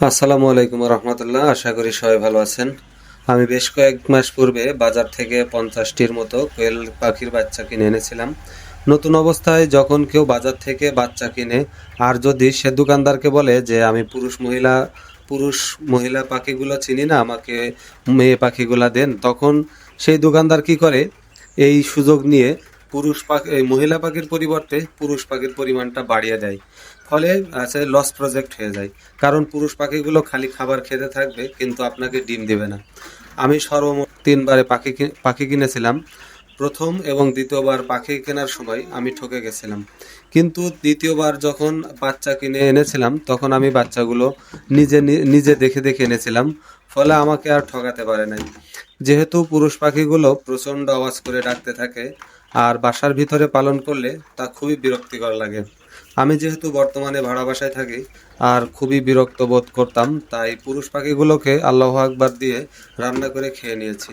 আসসালামু আলাইকুম রহমতুল্লাহ, আশা করি সবাই ভালো আছেন। আমি বেশ কয়েক মাস পূর্বে বাজার থেকে পঞ্চাশটির মতো কোয়েল পাখির বাচ্চা কিনে এনেছিলাম। নতুন অবস্থায় যখন কেউ বাজার থেকে বাচ্চা কিনে, আর যদি সে দোকানদারকে বলে যে, আমি পুরুষ মহিলা পুরুষ মহিলা পাখিগুলো চিনি না, আমাকে মেয়ে পাখিগুলো দেন, তখন সেই দোকানদার কি করে, এই সুযোগ নিয়ে পুরুষ পাখি মহিলা পাখির পরিবর্তে পুরুষ পাখির পরিমাণটা বাড়িয়ে দেয়। ফলে আছে লস প্রজেক্ট হয়ে যায়। কারণ পুরুষ পাখিগুলো খালি খাবার খেতে থাকবে, কিন্তু আপনাকে ডিম দেবে না। আমি সর্বমোট তিনবারে পাখি পাখি কিনেছিলাম। প্রথম এবং দ্বিতীয়বার পাখি কেনার সময় আমি ঠকে গেছিলাম। কিন্তু দ্বিতীয়বার যখন বাচ্চা কিনে এনেছিলাম, তখন আমি বাচ্চাগুলো নিজে নিজে দেখে দেখে এনেছিলাম। ফলে আমাকে আর ঠকাতে পারে নাই। যেহেতু পুরুষ পাখিগুলো প্রচণ্ড আওয়াজ করে ডাকতে থাকে আর বাসার ভিতরে পালন করলে তা খুবই বিরক্তিকর লাগে। আমি যেহেতু বর্তমানে ভাড়া বাসায় থাকি আর খুবই বিরক্ত বোধ করতাম, তাই পুরুষ পাখিগুলোকে আল্লাহ আকবার দিয়ে রান্না করে খেয়ে নিয়েছি।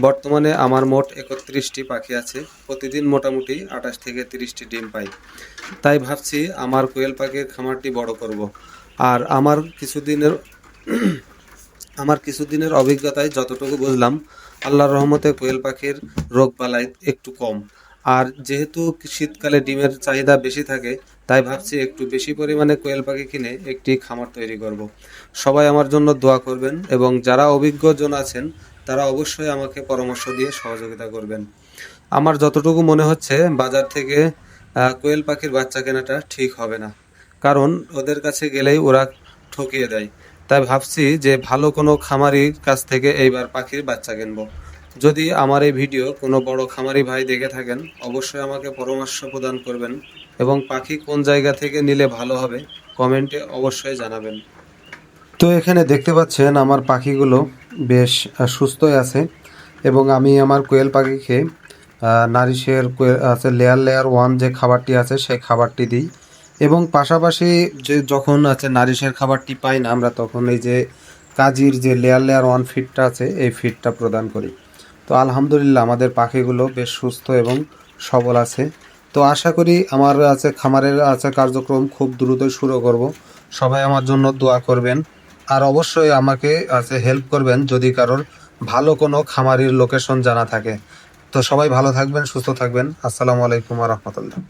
বর্তমানে আমার মোট একত্রিশটি পাখি আছে, প্রতিদিন মোটামুটি আঠাশ থেকে তিরিশটি ডিম পাই। তাই ভাবছি আমার কোয়েল পাখির খামারটি বড় করব। আর আমার কিছুদিনের আমার কিছুদিনের অভিজ্ঞতায় যতটুকু বুঝলাম, আল্লাহর রহমতে কোয়েল পাখির রোগ বালাই একটু কম। আর যেহেতু শীতকালে ডিমের চাহিদা বেশি থাকে, তাই ভাবছি একটু বেশি পরিমাণে কোয়েল পাখি কিনে একটি খামার তৈরি করব। সবাই আমার জন্য দোয়া করবেন এবং যারা অভিজ্ঞজন আছেন, তারা অবশ্যই আমাকে পরামর্শ দিয়ে সহযোগিতা করবেন। আমার যতটুকু মনে হচ্ছে, বাজার থেকে কোয়েল পাখির বাচ্চা কেনাটা ঠিক হবে না। কারণ ওদের কাছে গেলেই ওরা ঠকিয়ে দেয়। তাই ভাবছি যে ভালো কোনো খামারির কাছ থেকে এইবার পাখির বাচ্চা কিনবো। যদি আমার এই ভিডিও কোনো বড় খামারি ভাই দেখে থাকেন, অবশ্যই আমাকে পরামর্শ প্রদান করবেন এবং পাখি কোন জায়গা থেকে নিলে ভালো হবে কমেন্টে অবশ্যই জানাবেন। তো এখানে দেখতে পাচ্ছেন আমার পাখিগুলো বেশ সুস্থই আছে এবং আমি আমার কোয়েল পাখিকে নারিশের কোয়ে- আছে লেয়ার লেয়ার ওয়ান যে খাবারটি আছে, সেই খাবারটি দিই। এবং পাশাপাশি যে যখন আছে নারিশের খাবারটি পাই না আমরা, তখন এই যে কাজির যে লেয়ার লেয়ার ওয়ান ফিডটা আছে, এই ফিডটা প্রদান করি। তো আলহামদুলিল্লাহ আমাদের পাখিগুলো বেশ সুস্থ এবং সবল আছে। তো আশা করি আমার আছে, খামারের আছে কার্যক্রম খুব দ্রুত শুরু করব। সবাই আমার জন্য দোয়া করবেন। আর অবশ্যই আমাকে আছে হেল্প করবেন যদি কারোর ভালো কোনো খামারির লোকেশন জানা থাকে। তো সবাই ভালো থাকবেন, সুস্থ থাকবেন। আসসালামু আলাইকুম রহমতুল্লাহ।